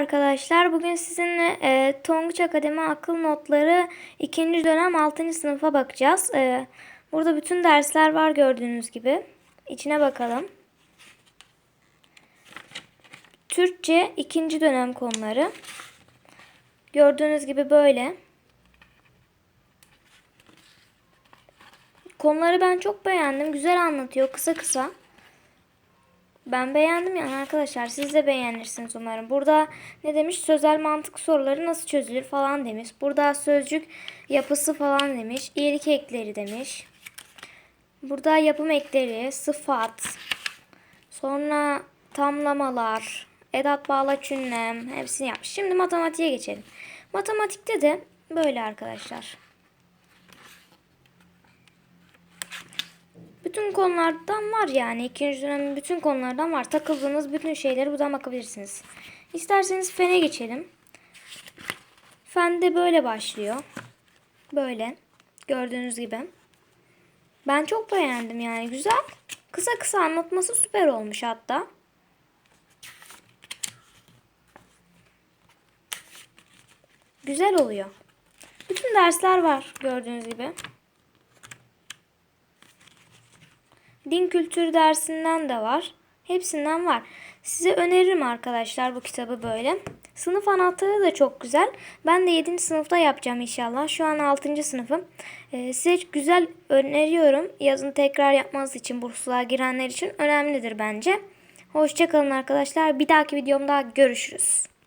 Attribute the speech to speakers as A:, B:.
A: arkadaşlar. Bugün sizinle e, Tonguç Akademi Akıl Notları 2. dönem 6. sınıfa bakacağız. E, burada bütün dersler var gördüğünüz gibi. İçine bakalım. Türkçe 2. dönem konuları. Gördüğünüz gibi böyle. Konuları ben çok beğendim. Güzel anlatıyor kısa kısa. Ben beğendim yani arkadaşlar. Siz de beğenirsiniz umarım. Burada ne demiş? Sözel mantık soruları nasıl çözülür falan demiş. Burada sözcük yapısı falan demiş. İyilik ekleri demiş. Burada yapım ekleri, sıfat, sonra tamlamalar, edat bağlaç ünlem hepsini yapmış. Şimdi matematiğe geçelim. Matematikte de böyle arkadaşlar. Bütün konulardan var yani. ikinci dönemin bütün konulardan var. Takıldığınız bütün şeyleri buradan bakabilirsiniz. İsterseniz fene geçelim. Fen de böyle başlıyor. Böyle. Gördüğünüz gibi. Ben çok beğendim yani. Güzel. Kısa kısa anlatması süper olmuş hatta. Güzel oluyor. Bütün dersler var gördüğünüz gibi. Din kültürü dersinden de var. Hepsinden var. Size öneririm arkadaşlar bu kitabı böyle. Sınıf anahtarı da çok güzel. Ben de 7. sınıfta yapacağım inşallah. Şu an 6. sınıfım. Ee, size güzel öneriyorum. Yazın tekrar yapmanız için, bursluğa girenler için önemlidir bence. Hoşçakalın arkadaşlar. Bir dahaki videomda görüşürüz.